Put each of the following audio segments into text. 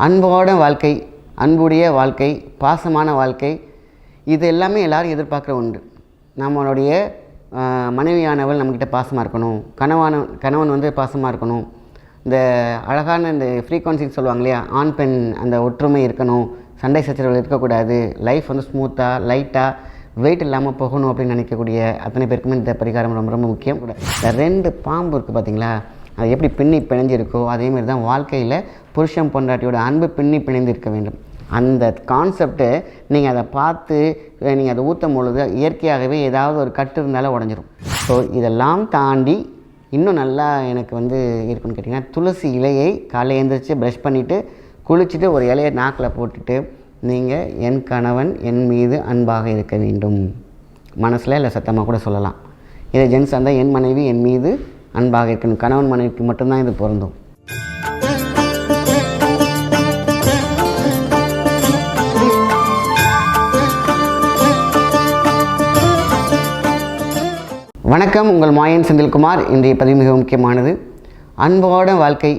அன்போட வாழ்க்கை அன்புடைய வாழ்க்கை பாசமான வாழ்க்கை இது எல்லாமே எல்லாரும் எதிர்பார்க்குற உண்டு நம்மளுடைய மனைவியானவள் நம்மக்கிட்ட பாசமாக இருக்கணும். கணவான கணவன் வந்து பாசமாக இருக்கணும். இந்த அழகான இந்த ஃப்ரீக்வன்சின்னு சொல்லுவாங்க இல்லையா? ஆண் பெண் அந்த ஒற்றுமை இருக்கணும். சண்டை சச்சரவுகள் இருக்கக்கூடாது. லைஃப் வந்து ஸ்மூத்தாக லைட்டாக வெயிட் இல்லாமல் போகணும் அப்படின்னு நினைக்கக்கூடிய அத்தனை பேருக்குமே இந்த பரிகாரம் ரொம்ப ரொம்ப முக்கியம். கூட இந்த ரெண்டு பாம்பு இருக்குது பார்த்தீங்களா அது எப்படி பின்னி பிணைஞ்சிருக்கோ அதேமாரி தான் வாழ்க்கையில் புருஷன் பொண்டாட்டியோட அன்பு பின்னி பிணைந்திருக்க வேண்டும். அந்த கான்செப்ட்டு நீங்கள் அதை பார்த்து நீங்கள் அதை ஊற்றும் பொழுது இயற்கையாகவே ஏதாவது ஒரு கட்டு இருந்தாலும் உடஞ்சிரும். ஸோ இதெல்லாம் தாண்டி இன்னும் நல்லா எனக்கு வந்து இருக்குன்னு கேட்டிங்கன்னா துளசி இலையை காலையில் எழுந்திரிச்சு ப்ரஷ் பண்ணிவிட்டு குளிச்சுட்டு ஒரு இலையை நாக்கில் போட்டுட்டு நீங்கள் என் கணவன் என் மீது அன்பாக இருக்க வேண்டும். மனசில் இல்லை சத்தமாக கூட சொல்லலாம். இதை ஜென்ஸ் இருந்தால் என் மனைவி என் மீது அன்பாக இருக்கணும். கணவன் மனைவிக்கு மட்டும்தான் இது பொருந்தும். வணக்கம் உங்கள் மாயன் செந்தில்குமார். இன்றைய பதிவு மிக முக்கியமானது. அன்போட வாழ்க்கை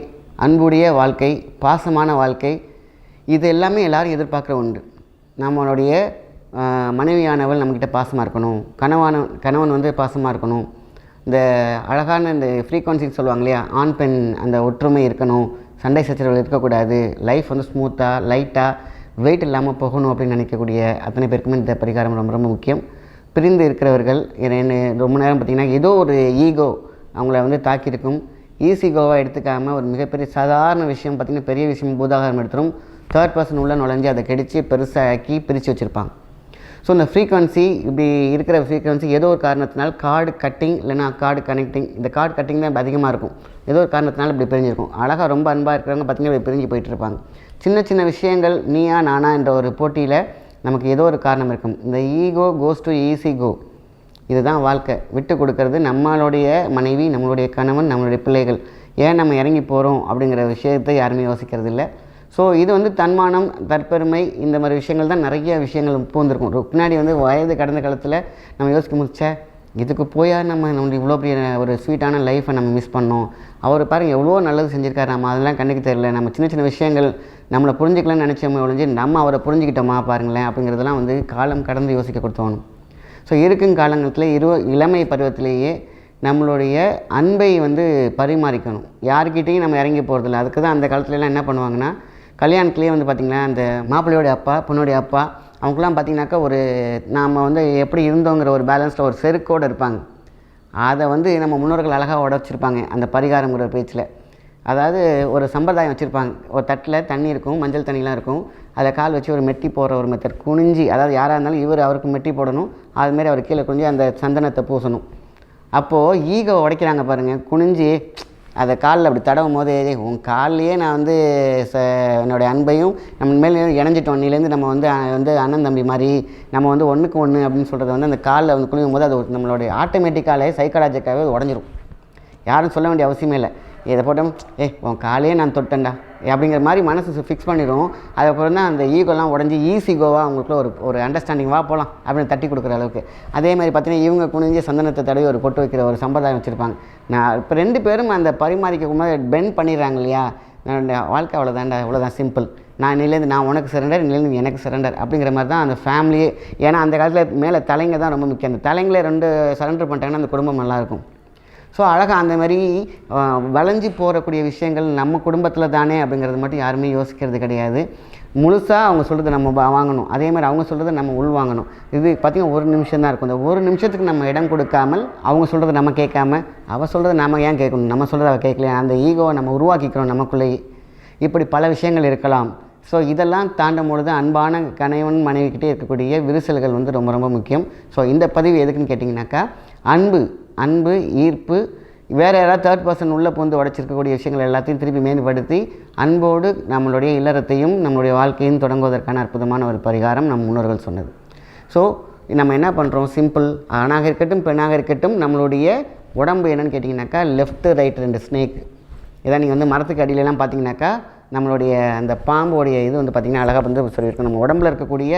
அன்புடைய வாழ்க்கை பாசமான வாழ்க்கை இது எல்லாமே எல்லாரும் எதிர்பார்க்குற உண்டு நம்மளுடைய மனைவியானவள் நம்மக்கிட்ட பாசமாக இருக்கணும். கணவான கணவன் வந்து பாசமாக இருக்கணும். இந்த அழகான இந்த ஃப்ரீக்வன்சின்னு சொல்லுவாங்க இல்லையா? ஆண் பெண் அந்த ஒற்றுமை இருக்கணும் சண்டை சச்சரவுகள் இருக்கக்கூடாது லைஃப் வந்து ஸ்மூத்தாக லைட்டாக வெயிட் இல்லாமல் போகணும் அப்படின்னு நினைக்கக்கூடிய அத்தனை பேருக்குமே இந்த பரிகாரம் ரொம்ப ரொம்ப முக்கியம். பிரிந்து இருக்கிறவர்கள் என்ன ரொம்ப நேரம் பார்த்திங்கன்னா ஏதோ ஒரு ஈகோ அவங்கள வந்து தாக்கியிருக்கும். ஈஸிகோவாக எடுத்துக்காமல் ஒரு மிகப்பெரிய சாதாரண விஷயம் பார்த்திங்கன்னா பெரிய விஷயம் பூதாகாரம் எடுத்துரும். தேர்ட் பர்சன் உள்ளே நுழைஞ்சு அதை கடித்து பெருசாக்கி பிரித்து வச்சுருப்பாங்க. ஸோ இந்த ஃப்ரீக்வன்சி இப்படி இருக்கிற ஃப்ரீக்வன்சி ஏதோ ஒரு காரணத்தினால் கார்டு கட்டிங் இல்லைனா கார்டு கனெக்டிங் இந்த கார்டு கட்டிங் தான் அதிகமாக இருக்கும். ஏதோ ஒரு காரணத்தினால இப்படி பிரிஞ்சிருக்கும். அழகாக ரொம்ப அன்பாக இருக்கிறவங்க பார்த்திங்கன்னா இப்படி பிரிஞ்சு போயிட்டு இருப்பாங்க. சின்ன சின்ன விஷயங்கள் நீயா நானா என்ற ஒரு போட்டியில் நமக்கு ஏதோ ஒரு காரணம் இருக்கும். இந்த ego goes to easy go இதுதான் வாழ்க்கை. விட்டு கொடுக்கறது நம்மளுடைய மனைவி நம்மளுடைய கணவன் நம்மளுடைய பிள்ளைகள். ஏன் நம்ம இறங்கி போகிறோம் அப்படிங்கிற விஷயத்தை யாருமே யோசிக்கிறது இல்லை ஸோ இது வந்து தன்மானம் தற்பெருமை இந்த மாதிரி விஷயங்கள் தான் நிறைய விஷயங்கள் பூந்திருக்கும் முன்னாடி வந்து வயது கடந்த காலத்தில் நம்ம யோசிக்க முடிச்ச இதுக்கு போயா நம்ம நம்மளுடைய இவ்வளோ பெரிய ஒரு ஸ்வீட்டான லைஃப்பை நம்ம மிஸ் பண்ணோம். அவர் பாருங்கள் எவ்வளோ நல்லது செஞ்சுருக்காரு. நம்ம அதெல்லாம் கண்ணுக்கு தெரியல. நம்ம சின்ன சின்ன விஷயங்கள் நம்மளை புரிஞ்சுக்கலன்னு நினச்சோமே ஒழிஞ்சு நம்ம அவரை புரிஞ்சுக்கிட்டோமா பாருங்களேன் அப்படிங்கிறதெல்லாம் வந்து காலம் கடந்து யோசிக்க கொடுத்தோணும். ஸோ இருக்கும் காலங்கத்தில் இரு இளமை பருவத்திலேயே நம்மளுடைய அன்பை வந்து பரிமாறிக்கணும். யார்கிட்டையும் நம்ம இறங்கி போகிறதில்ல அதுக்கு தான் அந்த காலத்துலலாம் என்ன பண்ணுவாங்கன்னா கல்யாணத்துலேயே வந்து பார்த்திங்கன்னா அந்த மாப்பிள்ளையோடைய அப்பா பொண்ணுடைய அப்பா அவங்களாம் பார்த்திங்கனாக்கா ஒரு நாம் வந்து எப்படி இருந்தோங்கிற ஒரு பேலன்ஸில் ஒரு செருக்கோடு இருப்பாங்க. அதை வந்து நம்ம முன்னோர்கள் அழகாக உடச்சிருப்பாங்க அந்த பரிகாரங்கிற பேச்சில். அதாவது ஒரு சம்பிரதாயம் வச்சுருப்பாங்க. ஒரு தட்டில் தண்ணி இருக்கும் மஞ்சள் தண்ணிலாம் இருக்கும். அதில் கால் வச்சு ஒரு மெட்டி போடுற ஒரு மெத்தட் குனிஞ்சி அதாவது யாராக இருந்தாலும் இவர் அவருக்கு மெட்டி போடணும். அதுமாரி அவர் கீழே குனிஞ்சு அந்த சந்தனத்தை பூசணும். அப்போது ஈகோ உடைக்கிறாங்க பாருங்கள் குனிஞ்சு அதை காலில் அப்படி தடவும் போது உன் கால்லையே நான் வந்து ச என்னுடைய அன்பையும் நம்ம மேலே இணைஞ்சிட்டோம். நீலேருந்து நம்ம வந்து வந்து அண்ணன் தம்பி மாதிரி நம்ம வந்து ஒன்றுக்கு ஒன்று அப்படின்னு சொல்கிறத வந்து அந்த காலில் வந்து குளிக்கும் போது அது நம்மளுடைய ஆட்டோமேட்டிக்காலே சைக்காலஜிக்காகவே உடஞ்சிரும். யாரும் சொல்ல வேண்டிய அவசியமே இல்லை. இதை போட்டோம் ஏ உன் காலையே நான் தொட்டேன்டா. அப்படிங்கிற மாதிரி மனசு ஃபிக்ஸ் பண்ணிடும் அதுக்கப்புறம் தான் அந்த ஈகோலாம் உடஞ்சி ஈஸி கோவாக அவங்களுக்குள்ள ஒரு ஒரு அண்டர்ஸ்டாண்டிங் வா போகலாம் அப்படின்னு தட்டி கொடுக்குற அளவுக்கு. அதே மாதிரி பார்த்தீங்கன்னா இவங்க குனிஞ்சு சந்தனத்தை தடவி ஒரு பொட்டு வைக்கிற ஒரு சம்பிரதாயம் வச்சுருப்பாங்க. நான் இப்போ ரெண்டு பேரும் அந்த பரிமாறிக்கும் போது பெண்ட் பண்ணிடுறாங்க இல்லையா? என்னோட வாழ்க்கை அவ்வளோதான்டா இவ்வளோதான் சிம்பிள் நான் நிலேந்து நான் உனக்கு சரண்டர் நிலேந்து எனக்கு சரண்டர் அப்படிங்கிற மாதிரி தான் அந்த ஃபேமிலியே ஏன்னா அந்த காலத்தில் மேலே தலைங்க தான் ரொம்ப முக்கியம். அந்த தலைங்களே ரெண்டு சரண்டர் பண்ணிட்டாங்கன்னா அந்த குடும்பம் நல்லாயிருக்கும் ஸோ அழகாக அந்த மாதிரி வளைஞ்சி வளைஞ்சு போகக்கூடிய விஷயங்கள் நம்ம குடும்பத்தில் தானே அப்படிங்கிறது மட்டும் யாருமே யோசிக்கிறது கிடையாது. முழுசாக அவங்க சொல்கிறத நம்ம வாங்கணும். அதே மாதிரி அவங்க சொல்கிறத நம்ம உள் வாங்கணும். இது பார்த்திங்கன்னா ஒரு நிமிஷம் தான் இருக்கும். இந்த ஒரு நிமிஷத்துக்கு நம்ம இடம் கொடுக்காமல் அவங்க சொல்கிறத நம்ம கேட்காம அவள் சொல்கிறத நம்ம ஏன் கேட்கணும்? நம்ம சொல்கிறத அவள் கேட்கலையா? அந்த ஈகோவை நம்ம உருவாக்கிக்கிறோம் நமக்குள்ளேயே. இப்படி பல விஷயங்கள் இருக்கலாம். ஸோ இதெல்லாம் தாண்டும் பொழுது அன்பான கணவன் மனைவிக்கிட்டே இருக்கக்கூடிய விரிசல்கள் வந்து ரொம்ப ரொம்ப முக்கியம். ஸோ இந்த பதிவு எதுக்குன்னு கேட்டிங்கனாக்கா அன்பு அன்பு ஈர்ப்பு வேறு யாராவது தேர்ட் பர்சன் உள்ளே புந்து உடச்சிருக்கக்கூடிய விஷயங்கள் எல்லாத்தையும் திருப்பி மேம்படுத்தி அன்போடு நம்மளுடைய இல்லறத்தையும் நம்மளுடைய வாழ்க்கையும் தொடங்குவதற்கான அற்புதமான ஒரு பரிகாரம் நம் முன்னோர்கள் சொன்னது. ஸோ நம்ம என்ன பண்ணுறோம் சிம்பிள் ஆணாக இருக்கட்டும் பெண்ணாக இருக்கட்டும் நம்மளுடைய உடம்பு என்னன்னு கேட்டிங்கனாக்கா லெஃப்ட் ரைட் ரெண்டு ஸ்னேக் இதான் நீங்கள் வந்து மரத்துக்கு அடியிலலாம் பார்த்தீங்கன்னாக்கா நம்மளுடைய அந்த பாம்போடைய இது வந்து பார்த்திங்கன்னா அழகாக வந்து சொல்லியிருக்கோம் நம்ம உடம்புல இருக்கக்கூடிய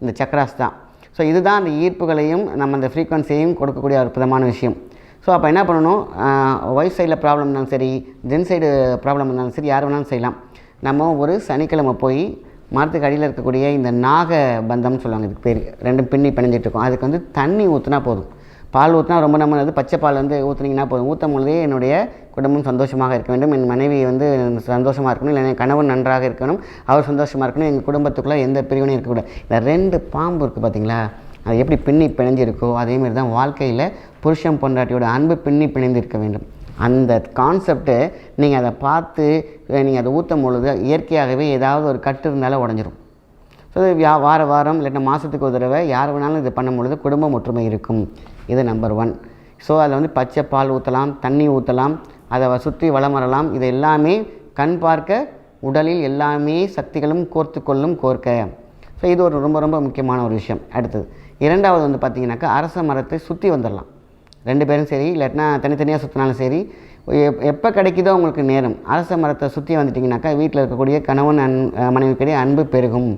இந்த சக்கராஸ் தான். ஸோ இதுதான் அந்த ஈர்ப்புகளையும் நம்ம அந்த ஃப்ரீக்வன்சியையும் கொடுக்கக்கூடிய அற்புதமான விஷயம். ஸோ அப்போ என்ன பண்ணணும்? ஒய்ஃப் சைடில் ப்ராப்ளம் இருந்தாலும் சரி ஜென் சைடு ப்ராப்ளம் இருந்தாலும் சரி யார் வேணாலும் செய்யலாம். நம்ம ஒரு சனிக்கிழமை போய் மரத்துக்கு அடியில் இருக்கக்கூடிய இந்த நாக பந்தம்னு சொல்லுவாங்க இதுக்கு பேர். ரெண்டும் பின்னி பிணைஞ்சிட்ருக்கோம் அதுக்கு வந்து தண்ணி ஊற்றினா போதும். பால் ஊற்றினா ரொம்ப நம்ம அது பச்சை பால் வந்து ஊற்றுனீங்கன்னா போதும். ஊற்றும் பொழுதே என்னுடைய குடும்பம் சந்தோஷமாக இருக்க வேண்டும். என் மனைவி வந்து சந்தோஷமாக இருக்கணும். இல்லை என் கணவன் நன்றாக இருக்கணும். அவர் சந்தோஷமாக இருக்கணும். எங்கள் குடும்பத்துக்குள்ளே எந்த பிரிவினையும் இருக்கக்கூடாது. இந்த ரெண்டு பாம்பு இருக்குது பார்த்தீங்களா அது எப்படி பின்னி பிணைஞ்சிருக்கோ அதேமாரி தான் வாழ்க்கையில் புருஷன் பொண்டாட்டியோட அன்பு பின்னி பிணைந்து இருக்க வேண்டும். அந்த கான்செப்ட்டு நீங்கள் அதை பார்த்து நீங்கள் அதை ஊற்றும் பொழுது இயற்கையாகவே ஏதாவது ஒரு கட்டு இருந்தாலும் உடஞ்சிரும். ஸோ வியா வார வாரம் இல்லைன்னா மாதத்துக்கு ஒரு தடவை யார் வேணாலும் இது பண்ணும் பொழுது குடும்பம் ஒற்றுமை இருக்கும். இது நம்பர் ஒன் ஸோ அதில் வந்து பச்சை பால் ஊற்றலாம் தண்ணி ஊற்றலாம் அதை சுற்றி வளம் வரலாம். இது எல்லாமே கண் பார்க்க உடலில் எல்லாமே சக்திகளும் கோர்த்து கொள்ளும் கோர்க்க. ஸோ இது ஒரு ரொம்ப ரொம்ப முக்கியமான ஒரு விஷயம். அடுத்தது இரண்டாவது வந்து பார்த்திங்கனாக்கா அரச மரத்தை சுற்றி வந்துடலாம் ரெண்டு பேரும் சரி இல்லாட்டினா தனித்தனியாக சுற்றினாலும் சரி. எப் எப்போ கிடைக்குதோ உங்களுக்கு நேரம். அரச மரத்தை சுற்றி வந்துட்டிங்கனாக்கா வீட்டில் இருக்கக்கூடிய கணவன் அன் மனைவிக்கிடையே அன்பு பெருகும்.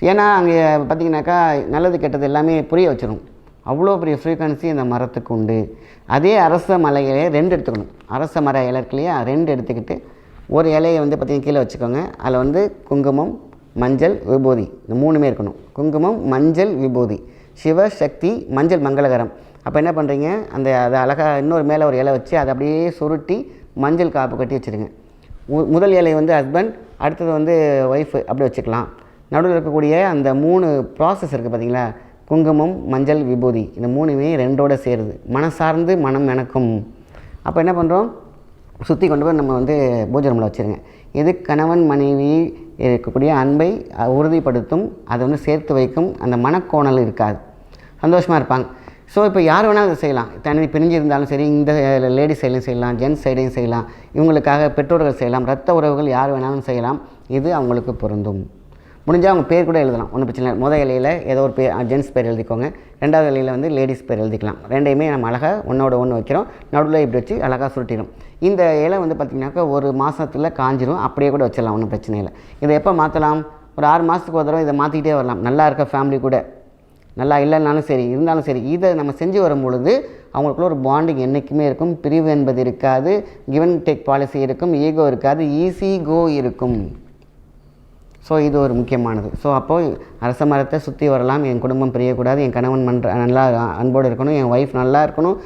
ஏன்னா அங்கே பார்த்தீங்கன்னாக்கா நல்லது கெட்டது எல்லாமே புரிய வச்சிடும் அவ்வளோ பெரிய ஃப்ரீக்வன்சி இந்த மரத்துக்கு உண்டு. அதே அரச மலையிலே ரெண்டு எடுத்துக்கணும். அரச மர இலை ரெண்டு எடுத்துக்கிட்டு ஒரு இலையை வந்து பார்த்திங்கன்னா கீழே வச்சுக்கோங்க. அதில் வந்து குங்குமம் மஞ்சள் விபூதி. இந்த மூணுமே இருக்கணும். குங்குமம் மஞ்சள் விபூதி. சிவசக்தி மஞ்சள் மங்களகரம். அப்போ என்ன பண்ணுறீங்க அந்த அதை அழகாக இன்னொரு மேலே ஒரு இலை வச்சு அதை அப்படியே சுருட்டி மஞ்சள் காப்பு கட்டி வச்சுருங்க. மு- முதல் இலை வந்து ஹஸ்பண்ட் அடுத்தது வந்து ஒய்ஃபு அப்படி வச்சுக்கலாம். நடுவில் இருக்கக்கூடிய அந்த மூணு ப்ராசஸ் இருக்குது பார்த்தீங்களா குங்குமம் மஞ்சள் விபூதி. இந்த மூணுமே ரெண்டோட சேருது. மனசார்ந்து மனம் எனக்கும். அப்போ என்ன பண்ணுறோம் சுற்றி கொண்டு போய் நம்ம வந்து பூஜை ரூமில் வச்சுருங்க. இது கணவன் மனைவி இருக்கக்கூடிய அன்பை உறுதிப்படுத்தும் அதை வந்து சேர்த்து வைக்கும் அந்த மனக்கோணல் இருக்காது. சந்தோஷமாக இருப்பாங்க. ஸோ இப்போ யார் வேணாலும் அதை செய்யலாம். தனி பிரிஞ்சிருந்தாலும் சரி இந்த லேடிஸ் சைடையும் செய்யலாம் ஜென்ஸ் சைடையும் செய்யலாம். இவங்களுக்காக பெற்றோர்கள் செய்யலாம் ரத்த உறவுகள் யார் வேணாலும் செய்யலாம். இது அவங்களுக்கு பொருந்தும். முடிஞ்சால் அவங்க பேர் கூட எழுதலாம். ஒன்றும் பிரச்சனை இல்லை. முதல் இலையில் ஏதோ ஒரு பேர் ஜென்ஸ் பேர் எழுதிக்கோங்க. ரெண்டாவது இலையில் வந்து லேடிஸ் பேர் எழுதிக்கலாம். ரெண்டையுமே நம்ம அழகாக ஒன்றோட ஒன்று வைக்கிறோம். நடுவில் இப்படி வச்சு அழகாக சுருட்டிடும். இந்த இலை வந்து பார்த்திங்கனாக்கா ஒரு மாதத்தில் காஞ்சிரும். அப்படியே கூட வச்சிடலாம். ஒன்றும் பிரச்சனை இல்லை. இதை எப்போ மாற்றலாம் ஒரு ஆறு மாதத்துக்கு ஒரு தடவை இதை மாற்றிக்கிட்டே வரலாம். நல்லா இருக்க ஃபேமிலி கூட. நல்லா இல்லைனாலும் சரி இருந்தாலும் சரி இதை நம்ம செஞ்சு வரும் பொழுது அவங்களுக்குள்ள ஒரு பாண்டிங் என்றைக்குமே இருக்கும். பிரிவு என்பது இருக்காது. கிவன் டேக் பாலிசி இருக்கும். ஈகோ இருக்காது. ஈஸி கோ இருக்கும். ஸோ இது ஒரு முக்கியமானது. ஸோ அப்போது அரச மரத்தை சுற்றி வரலாம் என் குடும்பம் பிரியக்கூடாது என் கணவன் மன்ற நல்லா அன்போடு இருக்கணும் என் ஒய்ஃப் நல்லா இருக்கணும்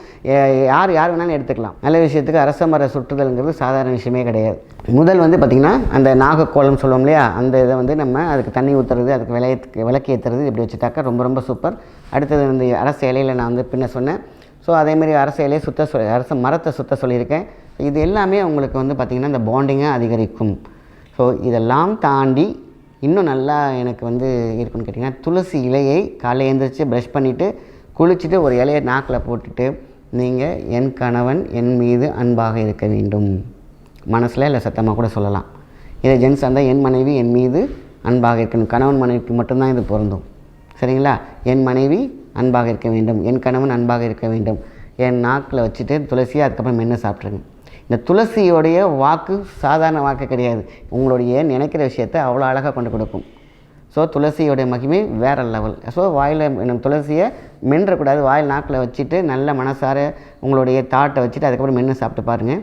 யார் யார் வேணாலும் எடுத்துக்கலாம். நல்ல விஷயத்துக்கு அரச மர சுற்றுதல்ங்கிறது சாதாரண விஷயமே கிடையாது. முதல் வந்து பார்த்திங்கன்னா அந்த நாகக்கோலம் சொல்லுவோம் இல்லையா? அந்த இதை வந்து நம்ம அதுக்கு தண்ணி ஊற்றுறது அதுக்கு விளைய விளக்கு ஏற்றுறது இப்படி வச்சுட்டாக்கா ரொம்ப ரொம்ப சூப்பர் அடுத்தது வந்து அரசு இலையில் நான் வந்து பின்ன சொன்னேன். ஸோ அதேமாதிரி அரச இலையை சுத்த சொல் அரச மரத்தை சுத்த சொல்லியிருக்கேன். இது எல்லாமே உங்களுக்கு வந்து பார்த்திங்கன்னா இந்த பாண்டிங்கை அதிகரிக்கும். ஸோ இதெல்லாம் தாண்டி இன்னும் நல்லா எனக்கு வந்து இருக்குன்னு கேட்டிங்கன்னா துளசி இலையை காலையில் எழுந்திரிச்சு ப்ரஷ் பண்ணிவிட்டு குளிச்சுட்டு ஒரு இலையை நாக்கில் போட்டுட்டு நீங்கள் என் கணவன் என் மீது அன்பாக இருக்க வேண்டும். மனசில் இல்லை சத்தமாக கூட சொல்லலாம். இதை ஜென்ஸ் இருந்தால் என் மனைவி என் மீது அன்பாக இருக்கணும். கணவன் மனைவிக்கு மட்டும்தான் இது பொருந்தும். சரிங்களா? என் மனைவி அன்பாக இருக்க வேண்டும். என் கணவன் அன்பாக இருக்க வேண்டும். என் நாக்கில் வச்சுட்டு துளசியை அதுக்கப்புறம் மென்று சாப்பிட்ருங்க இந்த துளசியோடைய வாக்கு சாதாரண வாக்கு கிடையாது. உங்களுடைய நினைக்கிற விஷயத்தை அவ்வளோ அழகாக கொண்டு கொடுக்கும். ஸோ துளசியோடைய மகிமை வேறு லெவல் ஸோ வாயில் நம்ம துளசியை மென்றக்கூடாது வாயில் நாக்கில் வச்சுட்டு நல்ல மனசார உங்களுடைய தாட்டை வச்சுட்டு அதுக்கப்புறம் மென்று சாப்பிட்டு பாருங்கள்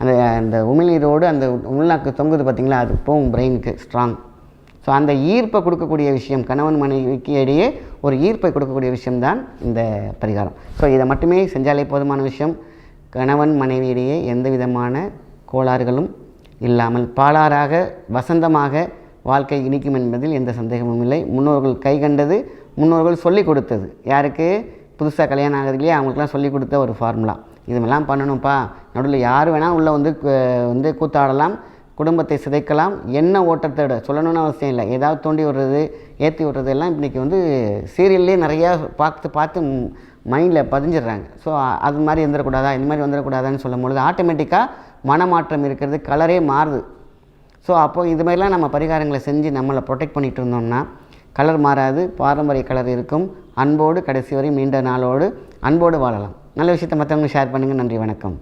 அந்த அந்த உமிழ்நீரோடு அந்த உள்நாக்கு தொங்குது பார்த்தீங்களா அது போகும் பிரெயினுக்கு ஸ்ட்ராங் ஸோ அந்த ஈர்ப்பை கொடுக்கக்கூடிய விஷயம் கணவன் மனைவிக்கு இடையே ஒரு ஈர்ப்பை கொடுக்கக்கூடிய விஷயம்தான் இந்த பரிகாரம். ஸோ இதை மட்டுமே செஞ்சாலே போதுமான விஷயம். கணவன் மனைவியிடையே எந்த விதமான கோளாறுகளும் இல்லாமல் பாலாறாக வசந்தமாக வாழ்க்கை இனிக்கும் என்பதில் எந்த சந்தேகமும் இல்லை. முன்னோர்கள் கை கண்டது முன்னோர்கள் சொல்லிக் கொடுத்தது. யாருக்கு? புதுசாக கல்யாணம் ஆகுது இல்லையா அவங்களுக்குலாம் சொல்லிக் கொடுத்த ஒரு ஃபார்முலா இதுமெல்லாம் பண்ணணும்ப்பா. நடுவில் யார் வேணால் உள்ளே வந்து வந்து கூத்தாடலாம் குடும்பத்தை சிதைக்கலாம். என்ன ஓட்டத்தை விட சொல்லணும்னு அவசியம் இல்லை. ஏதாவது தோண்டி விடுறது ஏற்றி விடுறது எல்லாம் இன்றைக்கி வந்து சீரியல்லே நிறையா பார்த்து பார்த்து மைண்டில் பதிஞ்சிடுறாங்க. ஸோ அது மாதிரி வந்துடக்கூடாதா இந்த மாதிரி வந்துடக்கூடாதான்னு சொல்லும் பொழுது ஆட்டோமேட்டிக்காக மனமாற்றம் இருக்கிறது கலரே மாறுது. ஸோ அப்போது இது மாதிரிலாம் நம்ம பரிகாரங்களை செஞ்சு நம்மளை ப்ரொடெக்ட் பண்ணிகிட்டு இருந்தோம்னா கலர் மாறாது பாரம்பரிய கலர் இருக்கும். அன்போடு கடைசி வரை நீண்ட நாளோடு அன்போடு வாழலாம். நல்ல விஷயத்தை மற்றவங்க ஷேர் பண்ணுங்கள் நன்றி வணக்கம்.